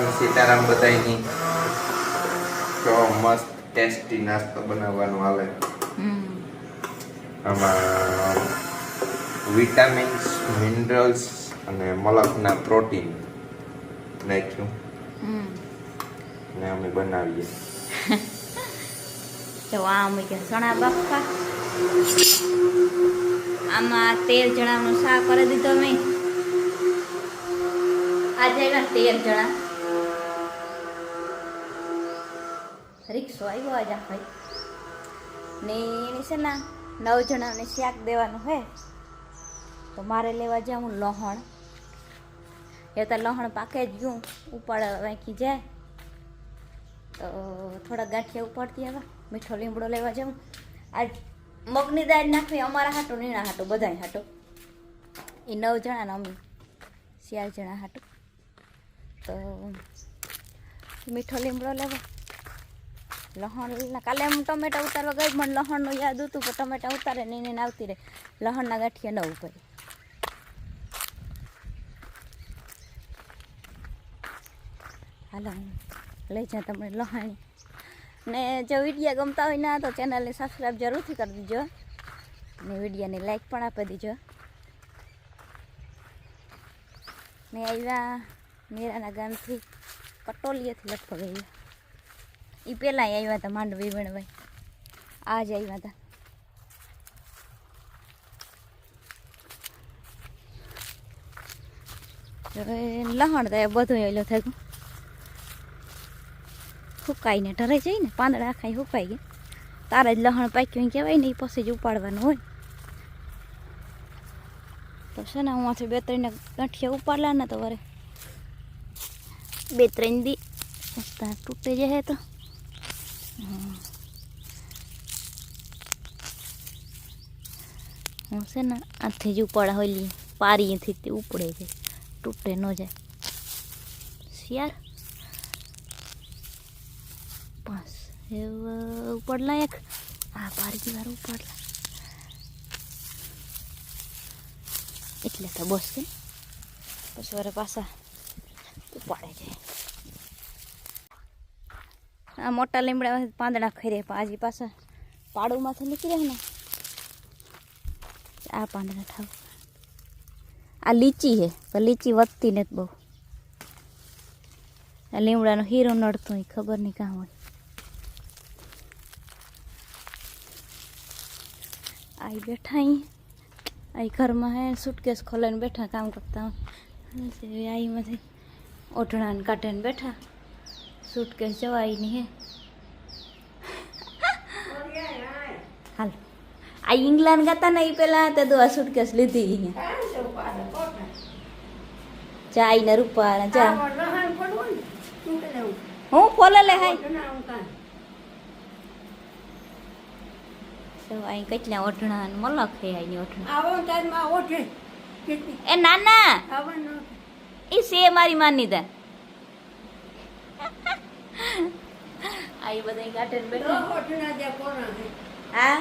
રામ સીતારામ બધાયની. તો મસ્ત ટેસ્ટી નાસ્તો બનાવવાનો આવે આમાં વિટામિન્સ મિનરલ્સ અને મલકના પ્રોટીન નાખ્યું. ને અમે બનાવીએ. તો આ અમે કે સણા બાપા આમાં તેર જણાનું શાક કરી દીધો મેં આજે ના તેર જણા. રિક્ષો આવ્યો આજે ભાઈ. ને એની છે ને નવ જણાને શાક દેવાનું હે. તો મારે લેવા જાઉં લહણ. એ તો લહણ પાકે જ ગયું ઉપાડ વાંકી જાય. તો થોડા ગાંઠિયા ઉપાડતી આવે, મીઠો લીમડો લેવા જાઉં. આ મગની દાળ નાખવી અમારા હાટું નીણા હાટું, બધાય હાટું. એ નવ જણાને અમે ચાર જણા હાટું. તો મીઠો લીમડો લેવા. લહણ કાલે હું ટમેટા ઉતારવા ગઈ મને લહણનું યાદ હતું પણ ટમેટા ઉતારે ને એને આવતી રહે. લહણના ગાંઠિયા ન ઉપાડે હાલો લઈ જા તમને લહાણી. ને જો વિડીયા ગમતા હોય ના, તો ચેનલને સબસ્ક્રાઈબ જરૂરથી કરી દીજો. ને વિડીયાને લાઈક પણ આપી દીજો. મેં આવ્યા મેરાના ગામથી કટોલીએથી લગભગ આવ્યા. એ પહેલાં આવ્યા હતા માંડવી વણવાઈ આજ આવ્યા હતા લહણ તો બધું એલો થયું સુકાઈને ઢરાઈ જાય ને પાંદડા ખાઈ સુકાઈ ગયા. તારે જ લહણ પાક્યું કહેવાય ને એ પછી જ ઉપાડવાનું હોય. તો છે ને હુંથી બે ત્રણ ગાંઠિયા ઉપાડલા ને તો વરે. બે ત્રણ દી. તૂટે જાય તો. હું છે ને આથી જ ઉપાડા હોલી પારીથી તે ઉપડે છે, તૂટે ન જાય. શિયાર બસ ઉપડલા એક. હા પારી વાર ઉપડલા. એટલે તો બસ પછી વારે પાછા ઉપાડે જાય આ મોટા લીમડા પાંદડા ખરે પાજી પાછા પાડુમાંથી નીકળ્યા ને આ પાંદડા થાવ આ લીચી છે પણ લીચી વધતી નથી બહુ. આ લીમડાનો હીરો નડતો હોય, ખબર નહીં કાં હોય. આઈ બેઠા અહીં. ઘરમાં હે સુટકેસ ખોલાઈને બેઠા, કામ કરતા આઈમાંથી ઓઢણાને કાઢીને બેઠા. સુટકેસ જવાય નહીં હે હાલ આ ઇંગ્લેન્ડ ગયા ને એ પેલા તે દો આ સુટકેસ લીધી ચા ને રૂપા ચા હું ફોલે લે હાય તો અહીં કેટલા ઓઢણા ને મલક હે અહીંની ઓઢણા એ નાના એ સે મારી માની દા આઈ બધા કાઢે બેઠા. હા?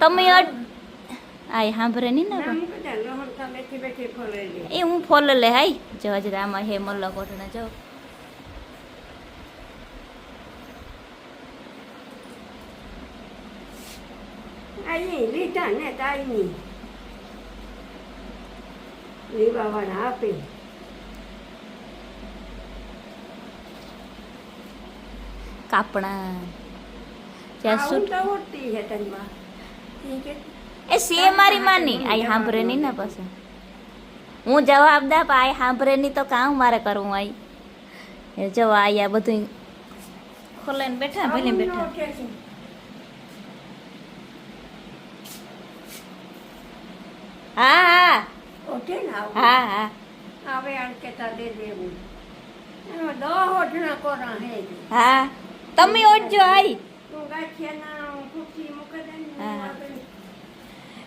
તમે અડ આય સાંભળે નહીં ને. એ હું ફોલ લે હાય. જવા જતા આમાં હે મલ્લા કોટના જાઓ લીધા ને તાઈની લીવાવાળા આપે. કાપણા ત્યાં આવું સૂટ તો ઉડતી છે તનમાં. ઈ કે એ સે મારી માની. આઈ સાંભળે નહીં ને પછી. હું જવાબ દા પણ આઈ સાંભળે નહીં તો કામ મારે કરવું આઈ? એ જો આયા બધું ખોલાઈને બેઠા ભલે આવું ન બેઠા. ઉઠે છે. હા હા. ઉઠે ને આવું. હા હા. આવે આમ કેતા દે દેવું એનો દહ ઓઢણા કોરા હે જ. હા. તમે ઓઢજો આઈ.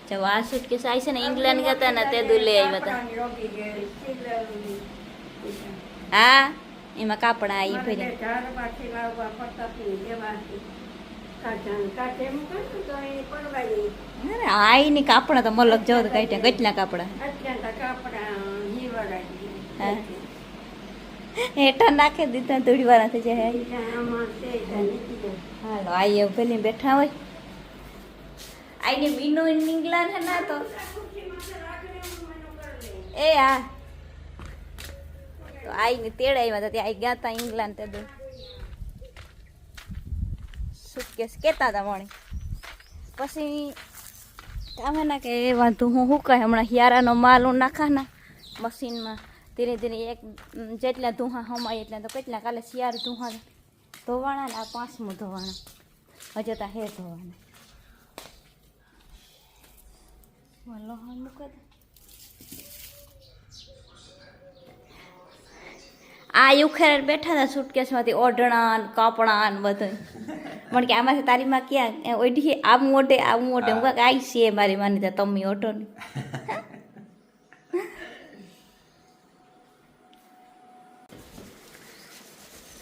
જો આ સુટકેસ આવી છે ને ઇંગ્લેન્ડ ગયા ને તે દુ લઈ આવ્યા હતા. હા એમાં કાપડા આવી ફરી આઈ ની કાપડા તો મલક જો તો કાઢ્યા કેટલા કાપડા. કાપડા હા. હેઠા નાખી દીધા થોડી વાર થઈ જાય. હાલો આઈએ ભલે બેઠા હોય. આઈને બીનો નીકળા ને ના તો. એ હા તો આઈને તેડાવ્યા હતા ત્યાં ગયા હતા ઇંગ્લેન્ડ તે દો. સુટકેસ કેતા હતા મને પછી આવે ના કે એ વાંધો, હું શું કહે? હમણાં હિયારાનો માલ હું નાખા ના, મશીનમાં. ધીરે ધીરે એક જેટલા ધુહા હમાય એટલા તો કેટલા કાલે શિયાર ધુહા ધોવાણા ને આ પાંચમું ધોવાણા. હજુ તા હે ધોવાના લોહા મૂકો આ યુખેર બેઠા હતા સુટકેસમાંથી ઓઢણા ને કપડા ને બધું પણ કે આમાંથી તારી માં ક્યાં એ ઓઢી આમ ઓઢે આમ ઓઢે. હું. કાંઈક છે મારી માની ત્યાં તમે ઓઢો ને.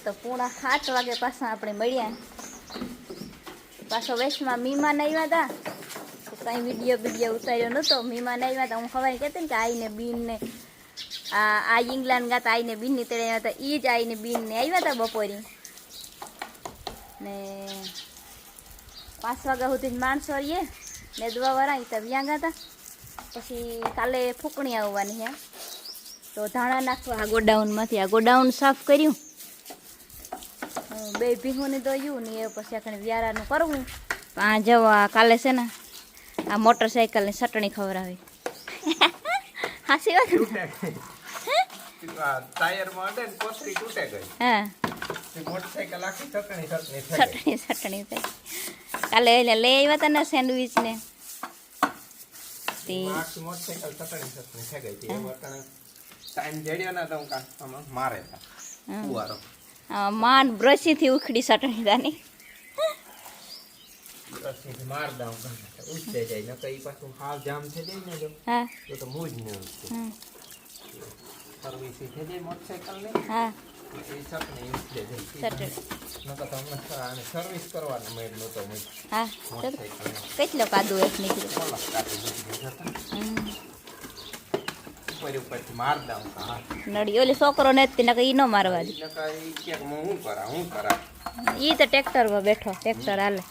તો પૂણા સાત વાગે પાછા આપણે મળ્યા. પાછો વેશમાં મીમાન આવ્યા હતા તો કાંઈ વીડિયો વીડિયો ઉતાર્યો નહોતો. મીમાન આવ્યા હતા હું ખબર કહેતી ને કે આઈને બીનને આ આ ઇંગ્લેન્ડ ગાતા આઈને બીનની તેડે આવ્યા હતા એ જ આઈને બીનને આવ્યા હતા બપોરે. ને પાંચ વાગ્યા સુધી માણસો રહીએ ને દવાવાળા એ તો વ્યાં ગયા પછી કાલે ફૂકણી આવવાની હે. તો ધાણા નાખવા આ ગોડાઉનમાંથી. આ ગોડાઉન સાફ કર્યું. બે તો દોયું ને એ પછી આખણે વ્યારાનું કરવું. આ જવા કાલે છે ને આ મોટરસાઇકલની ચટણી ખવડાવી. હાસી વાત? ટાયરમાં અડે ને કોથળી તૂટે ગઈ. હા. મોટરસાઇકલ આખી ચટણી ચટણી થઈ ચટણી ચટણી થઈ કાલે એટલે લઈ આવ્યા હતા ને સેન્ડવીચ ને તે મોટરસાઇકલ ચટણી ચટણી થઈ ગઈ હતી. ટાઈમ જડ્યો ને તો હું કાં મારે. ફુવારો આ માન બ્રશીથી ઉખડી ચટણી તાની પછી માર દઉં ઉછળે જાય નકર ઈ પાછું હાવ જામ થઈ જાય ને જો. હા. તો તો મૂજ ને ઉછળે. હમ, સર્વિસ થઈ જાય મોટરસાઇકલ ને હા એ ચટણી ઉછળે જાય. ચટણી નકર તો હમણાં આને સર્વિસ કરવાનો મેળ નહોતો મૂજ હા. તો મોટરસાઇકલ કેટલો કાદુ એક નીકળ્યો? કોલસ કાઢી ઉપર ઉપરથી માર દઉં. હા. નડી ઓલી છોકરો ને જ નકર ઈ ન મારવા દે. નકર ઈ કે હું શું કરા હું કરા. ઈ તો ટ્રેક્ટરમાં બેઠો ટ્રેક્ટર હાલે.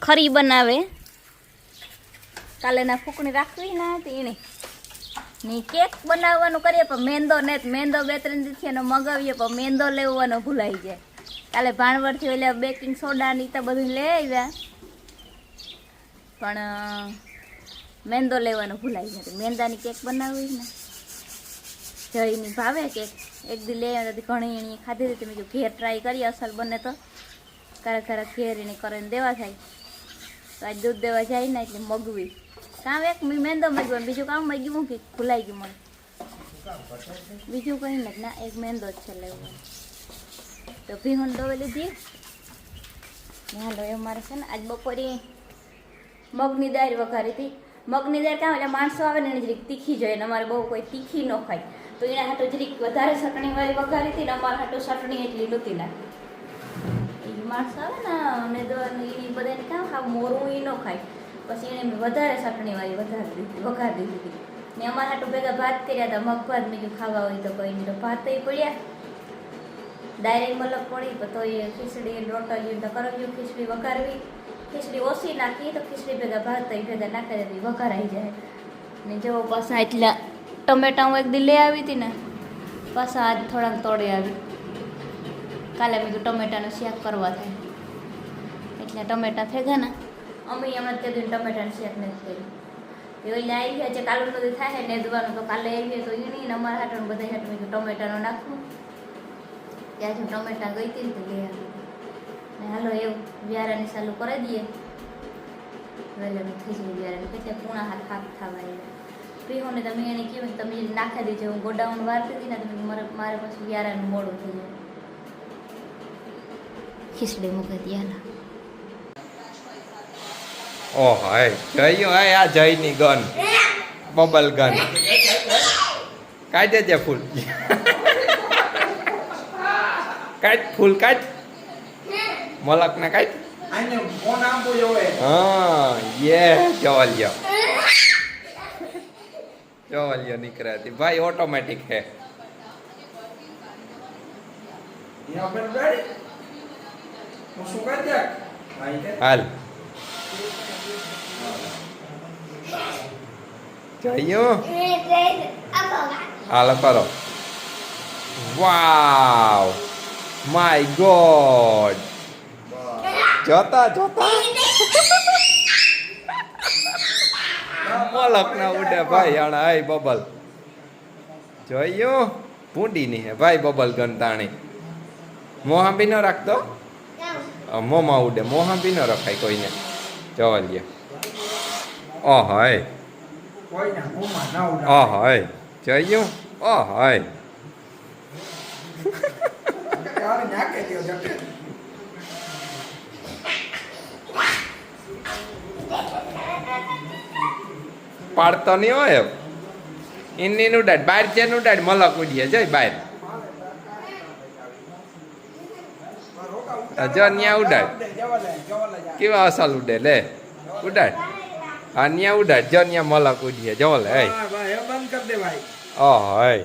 ખરી બનાવે. કાલે ના ફૂકણી રાખવી ના હતી એની ની કેક બનાવવાનું કરીએ પણ મેંદો ને. મેંદો બે ત્રણ દિવસથી એનો મગાવીએ પણ મેંદો લેવાનો ભૂલાઈ જાય. કાલે ભાણવડથી ઓલા બેકિંગ સોડાની તો બધું લઈ આવ્યા. પણ મેંદો લેવાનો ભૂલાઈ જાય. મેંદાની કેક બનાવવી ને. જઈની ભાવે કે એક દી લઈ આવ્યા ઘણી એની ખાધી હતી મેં ઘેર ટ્રાય કરી અસલ બને તો. ક્યારેક ક્યારેક ઘેર એની કરીને દેવા થાય તો આજ દૂધ દેવા જાય ને એટલે મગવી. કામ એક મેં મેંદો મગ્યો બીજું કામ મગ્યું કે ભૂલાઈ ગયું મને. બીજું કંઈ નથી ના, એક મેંદો જ છે લેવો તો ભીહું દવે લીધી. હાલો એ મારે છે ને, આજ બપોરે મગની દાળ વઘારી હતી. મગની દાળ કામ એટલે માણસો આવે ને એને જરીક તીખી જોઈએ અમારે બહુ કોઈ તીખી ન ખાય. તો એના હાટો જરીક વધારે ચટણી વાળી વઘારી હતી ને અમારા હાટો ચટણી એટલી નહોતી નાખી એ માણસ આવે ને અને તો એ બધાને કામ ખાવ? મોરું એ ન ખાય. પછી એને વધારે ચટણી વાળી વધારે દીધી, વઘાર દીધી. ને અમારા હાટું ભેગા ભાત કર્યા હતા, મગ ભાત. મેં ખાવા હોય તો કોઈ નહીં. તો ભાત પડ્યા. ડાયરેક્ટ મતલબ પડી, તો એ ખીચડી રોટલી તો કરવ્યું ખીચડી વઘારવી. ખીચડી ઓછી નાખી, તો ખીચડી ભેગા ભાત તો ઈ ભેગા નાખી દેતી વઘારાઈ જાય. ને જેવો પાછા એટલા ટમેટા હું એક દી લઈ આવી હતી ને, પાછા આજ થોડાક તોડી આવી. કાલે મેં ટમેટાનું શાક કરવા થાય. એટલે ટમેટા થઈ ગયા ને, અમે હમણાં તે દિન ટમેટાનું શાક નથી કર્યું. એટલે આવી ગયા છે કાલું બધું થાય ને દવાનું તો કાલે આવીએ તો એ નહીં અમારા હાટનું બધા હાટું મેં કીધું ટમેટાનું નાખવું ત્યાં જો ટમેટા ગઈ હતી ને આવી ને હાલો એવું વ્યારાની ચાલુ કરી દઈએ. વહેલા થઈ જાય વ્યારાની કેટલે પૂણા હાથ હાથ થવા આવ્યા હો ને તમે એને કહ્યું કે તમે નાખી દેજો. હું ગોડાઉન વારતી હતી ને તમે મારે મારે પછી વ્યારાનું મોડું થઈ જાય. ખીચડી મૂકી હતી ઓ હાય જયું હાય આ જયની ગન? Bubble gun. કાઢ દેજે ફૂલ. કાઢ ફૂલ કાઢ. મલક ને કાઢ આપો જોવે. હા યે જવાલિયો. જવાલિયો નીકળ્યા હતી ભાઈ ઓટોમેટિક હે અહીંયા ઉપર ઉડાડી. હું શું કરી દે? હા, ઈ કે. હાલ જયું હાલો કરો વાવ માય ગોડ જોતા જોતા મલક ના ઉડે ભાઈ આણા આય બબલ. જોયું ભૂંડી ની હે ભાઈ બબલ ગંતાણી મોહાંબી ન રાખતો? મોમાં મોંમાં ઉડે. મોહાંબી ન રખાય કોઈને. જવા લે ઓ હાય. મોંમાં હાય. જોયું ઓહાય તારે પાડતો નહીં હોય એમ. ઇન્ની નું ઉડાડ બાર છે ઉડાડ મલક ઉડીએ જય બાર. જો ન્યા ઉડાડ. કેવા અસલ ઉડે લે? ઉડાડ. હા ન્યા ઉડાડ જો ન્યા મલક ઉડીએ જો લે બંધ કર દે ભાઈ. ઓહાય